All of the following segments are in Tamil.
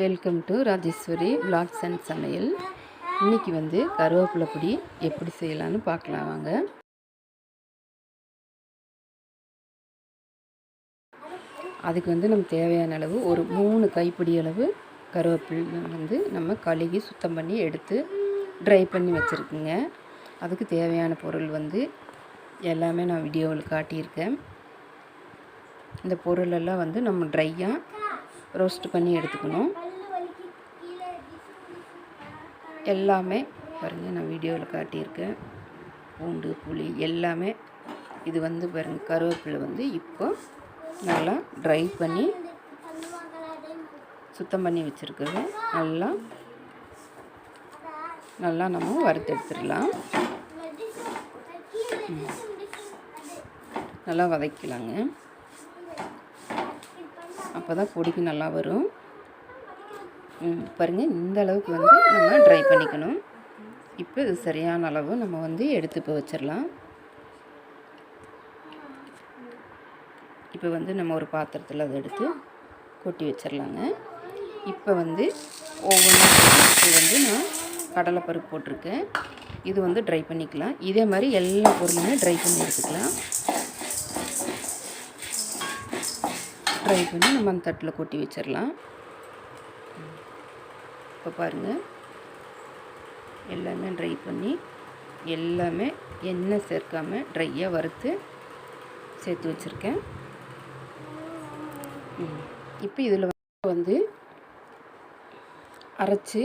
Welcome to Rajeswari blogs and சமையல் இன்னைக்கு வந்து கருவேப்பிலை பொடி எப்படி செய்யலாம்னு பார்க்கலாம் வாங்க. அதுக்கு வந்து நம்ம தேவையான அளவு ஒரு மூணு கைப்பிடி அளவு கருவேப்பிலை வந்து நம்ம கழுகி சுத்தம் பண்ணி எடுத்து ட்ரை பண்ணி வச்சுருக்குங்க. அதுக்கு தேவையான பொருள் வந்து எல்லாமே நான் வீடியோவில் காட்டியிருக்கேன். இந்த பொருளெல்லாம் வந்து நம்ம ட்ரையாக ரோஸ்ட் பண்ணி எடுத்துக்கணும். எல்லாமே பாருங்கள் நான் வீடியோவில் காட்டியிருக்கேன். பூண்டு புளி எல்லாமே. இது வந்து பாருங்கள் கருவேப்பிலை வந்து இப்போ நல்லா ட்ரை பண்ணி சுத்தம் பண்ணி வச்சுருக்கிறது நல்லா நல்லா நம்ம வறுத்தெடுத்துடலாம் நல்லா வதக்கலாங்க. அப்போ தான் பொடிக்கு நல்லா வரும். பாருங்கள் இந்த அளவுக்கு வந்து நம்ம ட்ரை பண்ணிக்கணும். இப்போ இது சரியான அளவு நம்ம வந்து எடுத்து இப்போ வச்சிடலாம் இப்போ வந்து நம்ம ஒரு பாத்திரத்தில் அதை எடுத்து கொட்டி வச்சிடலாங்க இப்போ வந்து ஒவ்வொன்றும் வந்து நான் கடலைப்பருப்பு போட்டிருக்கேன். இது வந்து ட்ரை பண்ணிக்கலாம். இதே மாதிரி எல்லா பொருளுமே ட்ரை பண்ணி எடுத்துக்கலாம். ட்ரை பண்ணி நம்ம அந்த தட்டில் கொட்டி வச்சிடலாம் இப்போ பாருங்கள் எல்லாமே ட்ரை பண்ணி எல்லாமே எண்ணெய் சேர்க்காமல் ட்ரையாக வறுத்து சேர்த்து வச்சுருக்கேன். இப்போ இதில் வந்து அரைச்சி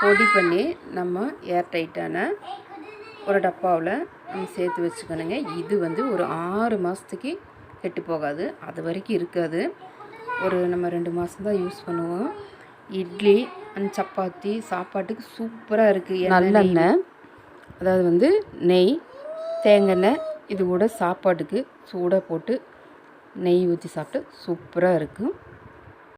பொடி பண்ணி நம்ம ஏர் டைட்டான ஒரு டப்பாவில் நம்ம சேர்த்து வச்சுக்கணுங்க. இது வந்து ஒரு ஆறு மாதத்துக்கு கெட்டு போகாது. அது வரைக்கும் இருக்காது. ஒரு நம்ம ரெண்டு மாதம் தான் யூஸ் பண்ணுவோம். இட்லி அண்ட் சப்பாத்தி சாப்பாட்டுக்கு சூப்பராக இருக்குது நல்லெண்ணெய் அதாவது வந்து நெய் தேங்காய் இது கூட சாப்பாட்டுக்கு சூடாக போட்டு நெய் ஊற்றி சாப்பிட்டு சூப்பராக இருக்கும்.